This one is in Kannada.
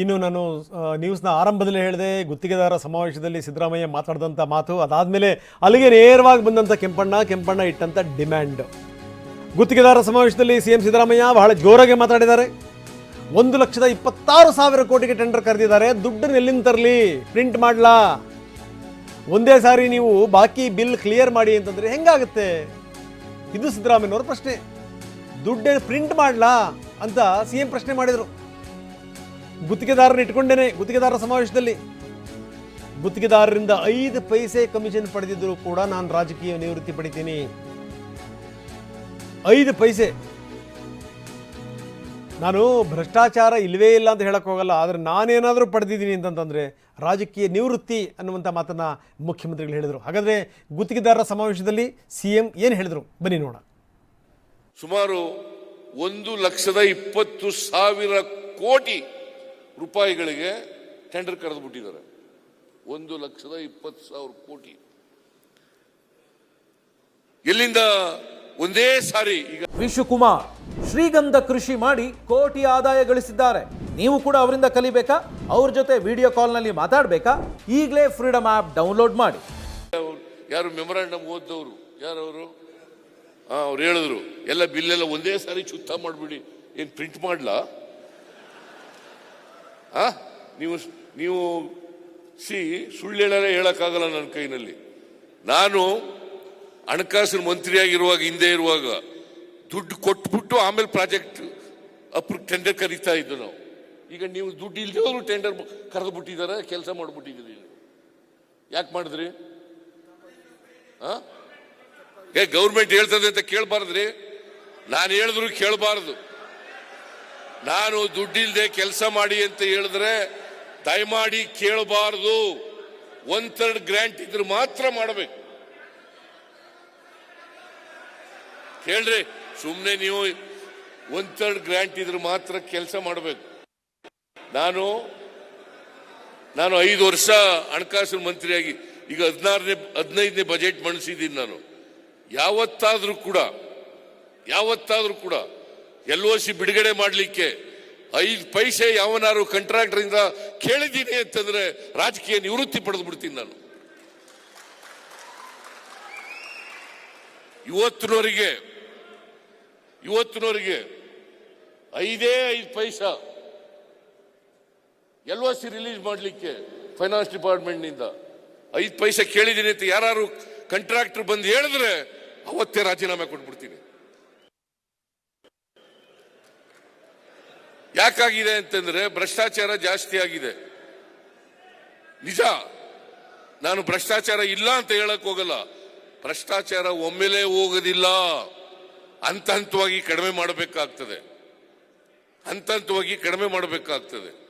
ಇನ್ನು ನಾನು ನ್ಯೂಸ್ನ ಆರಂಭದಲ್ಲಿ ಹೇಳಿದೆ, ಗುತ್ತಿಗೆದಾರ ಸಮಾವೇಶದಲ್ಲಿ ಸಿದ್ದರಾಮಯ್ಯ ಮಾತಾಡಿದಂಥ ಮಾತು. ಅದಾದಮೇಲೆ ಅಲ್ಲಿಗೆ ನೇರವಾಗಿ ಬಂದಂಥ ಕೆಂಪಣ್ಣ ಕೆಂಪಣ್ಣ ಇಟ್ಟಂಥ ಡಿಮ್ಯಾಂಡ್. ಗುತ್ತಿಗೆದಾರ ಸಮಾವೇಶದಲ್ಲಿ ಸಿ ಎಂ ಸಿದ್ದರಾಮಯ್ಯ ಬಹಳ ಜೋರಾಗಿ ಮಾತಾಡಿದ್ದಾರೆ. ಒಂದು ಲಕ್ಷದ ಇಪ್ಪತ್ತಾರು ಸಾವಿರ ಕೋಟಿಗೆ ಟೆಂಡರ್ ಕರೆದಿದ್ದಾರೆ. ದುಡ್ಡನ್ನು ಎಲ್ಲಿಂದ ತರಲಿ? ಪ್ರಿಂಟ್ ಮಾಡಲಾ? ಒಂದೇ ಸಾರಿ ನೀವು ಬಾಕಿ ಬಿಲ್ ಕ್ಲಿಯರ್ ಮಾಡಿ ಅಂತಂದರೆ ಹೆಂಗಾಗುತ್ತೆ? ಇದು ಸಿದ್ದರಾಮಯ್ಯನವ್ರ ಪ್ರಶ್ನೆ. ದುಡ್ಡೇ ಪ್ರಿಂಟ್ ಮಾಡಲಾ ಅಂತ ಸಿ ಎಂ ಪ್ರಶ್ನೆ ಮಾಡಿದರು. ಗುತ್ತಿಗೆದಾರನ ಇಟ್ಕೊಂಡೇನೆ. ಗುತ್ತಿಗೆದಾರರ ಸಮಾವೇಶದಲ್ಲಿ ಗುತ್ತಿಗೆದಾರರಿಂದ ಐದು ಪೈಸೆ ಕಮಿಷನ್ ಪಡೆದಿದ್ದರೂ ಕೂಡ ನಾನು ರಾಜಕೀಯ ನಿವೃತ್ತಿ ಪಡಿತೀನಿ. ಐದು ಪೈಸೆ. ನಾನು ಭ್ರಷ್ಟಾಚಾರ ಇಲ್ಲವೇ ಇಲ್ಲ ಅಂತ ಹೇಳಕ್ ಹೋಗಲ್ಲ, ಆದರೆ ನಾನೇನಾದರೂ ಪಡೆದಿದ್ದೀನಿ ಅಂತಂತಂದ್ರೆ ರಾಜಕೀಯ ನಿವೃತ್ತಿ ಅನ್ನುವಂಥ ಮಾತನ್ನ ಮುಖ್ಯಮಂತ್ರಿಗಳು ಹೇಳಿದರು. ಹಾಗಾದ್ರೆ ಗುತ್ತಿಗೆದಾರರ ಸಮಾವೇಶದಲ್ಲಿ ಸಿ ಎಂ ಏನು ಹೇಳಿದರು? ಬನ್ನಿ ನೋಡ ಸುಮಾರು ಒಂದು ಲಕ್ಷದ ಇಪ್ಪತ್ತು ಸಾವಿರ ಕೋಟಿ ರೂಪಾಯಿಗಳಿಗೆ ಟೆಂಡರ್ ಕರೆದು ಬಿಟ್ಟಿದ್ದಾರೆ. ಒಂದು ಲಕ್ಷದ ಇಪ್ಪತ್ತು ಸಾವಿರ ಕೋಟಿ. ಎಲ್ಲಿಂದ ಒಂದೇ ಸಾರಿ ಈಗ ವಿಶುಕುಮಾರ್ ಶ್ರೀಗಂಧ ಕೃಷಿ ಮಾಡಿ ಕೋಟಿ ಆದಾಯ ಗಳಿಸಿದ್ದಾರೆ. ನೀವು ಕೂಡ ಅವರಿಂದ ಕಲಿಬೇಕಾ? ಅವ್ರ ಜೊತೆ ವಿಡಿಯೋ ಕಾಲ್ನಲ್ಲಿ ಮಾತಾಡಬೇಕಾ? ಈಗಲೇ ಫ್ರೀಡಮ್ ಆ್ಯಪ್ ಡೌನ್ಲೋಡ್ ಮಾಡಿ. ಯಾರು ಮೆಮೊರಾಂಡಮ್ ಓದ್ದವರು? ಯಾರು ಅವರು ಅವ್ರು ಹೇಳಿದ್ರು ಎಲ್ಲ ಬಿಲ್ಲೆಲ್ಲ ಒಂದೇ ಸಾರಿ ಚುತ್ತ ಮಾಡಿಬಿಡಿ. ಏನು ಪ್ರಿಂಟ್ ಮಾಡ್ಲಾ? ನೀವು ನೀವು ಸಿ ಸುಳ್ಳು ಹೇಳಲೇ ಹೇಳಕ್ಕಾಗಲ್ಲ ನನ್ನ ಕೈನಲ್ಲಿ. ನಾನು ಹಣಕಾಸಿನ ಮಂತ್ರಿಯಾಗಿರುವಾಗ, ಹಿಂದೆ ಇರುವಾಗ ದುಡ್ಡು ಕೊಟ್ಬಿಟ್ಟು ಆಮೇಲೆ ಪ್ರಾಜೆಕ್ಟ್ ಅಪ್ರೂವ್ ಟೆಂಡರ್ ಕರೀತಾ ಇದ್ದು ನಾವು. ಈಗ ನೀವು ದುಡ್ಡು ಇಲ್ಲದೆ ಹೋದ್ರು ಟೆಂಡರ್ ಕರೆದು ಬಿಟ್ಟಿದ್ದಾರೆ ಕೆಲಸ ಮಾಡಿಬಿಟ್ಟಿದ್ದೀರಿ ಯಾಕೆ ಮಾಡಿದ್ರಿ? ಗೌರ್ಮೆಂಟ್ ಹೇಳ್ತದೆ ಅಂತ ಕೇಳಬಾರ್ದ್ರಿ. ನಾನು ಹೇಳಿದ್ರು ಕೇಳಬಾರ್ದು. ನಾನು ದುಡ್ಡಿಲ್ಲದೆ ಕೆಲಸ ಮಾಡಿ ಅಂತ ಹೇಳಿದ್ರೆ ದಯಮಾಡಿ ಕೇಳಬಾರದು. ಒನ್ ಥರ್ಡ್ ಗ್ರಾಂಟ್ ಇದ್ರೆ ಮಾತ್ರ ಮಾಡಬೇಕು. ಕೇಳ್ರಿ ಸುಮ್ಮನೆ ನೀವು ಒನ್ ಥರ್ಡ್ ಗ್ರಾಂಟ್ ಇದ್ರೆ ಮಾತ್ರ ಕೆಲಸ ಮಾಡಬೇಕು. ನಾನು ನಾನು ಐದು ವರ್ಷ ಹಣಕಾಸು ಮಂತ್ರಿಯಾಗಿ, ಈಗ ಹದಿನಾರನೇ, ಹದಿನೈದನೇ ಬಜೆಟ್ ಮಂಡಿಸಿದ್ದೀನಿ ನಾನು. ಯಾವತ್ತಾದ್ರೂ ಕೂಡ ಯಾವತ್ತಾದ್ರೂ ಕೂಡ ಎಲ್ ಒ ಸಿ ಬಿಡುಗಡೆ ಮಾಡಲಿಕ್ಕೆ ಐದು ಪೈಸೆ ಯಾವನಾರು ಕಂಟ್ರಾಕ್ಟರ್ ಇಂದ ಕೇಳಿದ್ದೀನಿ ಅಂತಂದ್ರೆ ರಾಜಕೀಯ ನಿವೃತ್ತಿ ಪಡೆದು ಬಿಡ್ತೀನಿ ನಾನು. ಇವತ್ತಿನವರಿಗೆ ಇವತ್ತಿನವರಿಗೆ ಐದೇ ಐದು ಪೈಸ ಎಲ್ ಒ ಸಿ ರಿಲೀಸ್ ಮಾಡಲಿಕ್ಕೆ ಫೈನಾನ್ಸ್ ಡಿಪಾರ್ಟ್ಮೆಂಟ್ನಿಂದ ಐದು ಪೈಸೆ ಕೇಳಿದ್ದೀನಿ ಅಂತ ಯಾರು ಕಾಂಟ್ರಾಕ್ಟರ್ ಬಂದು ಹೇಳಿದ್ರೆ ಅವತ್ತೇ ರಾಜೀನಾಮೆ ಕೊಟ್ಬಿಡ್ತೀನಿ. ಯಾಕಾಗಿದೆ ಅಂತಂದ್ರೆ ಭ್ರಷ್ಟಾಚಾರ ಜಾಸ್ತಿ ಆಗಿದೆ. ನಿಜ, ನಾನು ಭ್ರಷ್ಟಾಚಾರ ಇಲ್ಲ ಅಂತ ಹೇಳಕ್ ಹೋಗಲ್ಲ. ಭ್ರಷ್ಟಾಚಾರ ಒಮ್ಮೆಲೇ ಹೋಗೋದಿಲ್ಲ. ಹಂತ ಹಂತವಾಗಿ ಕಡಿಮೆ ಮಾಡಬೇಕಾಗ್ತದೆ. ಹಂತ ಹಂತವಾಗಿ ಕಡಿಮೆ ಮಾಡಬೇಕಾಗ್ತದೆ.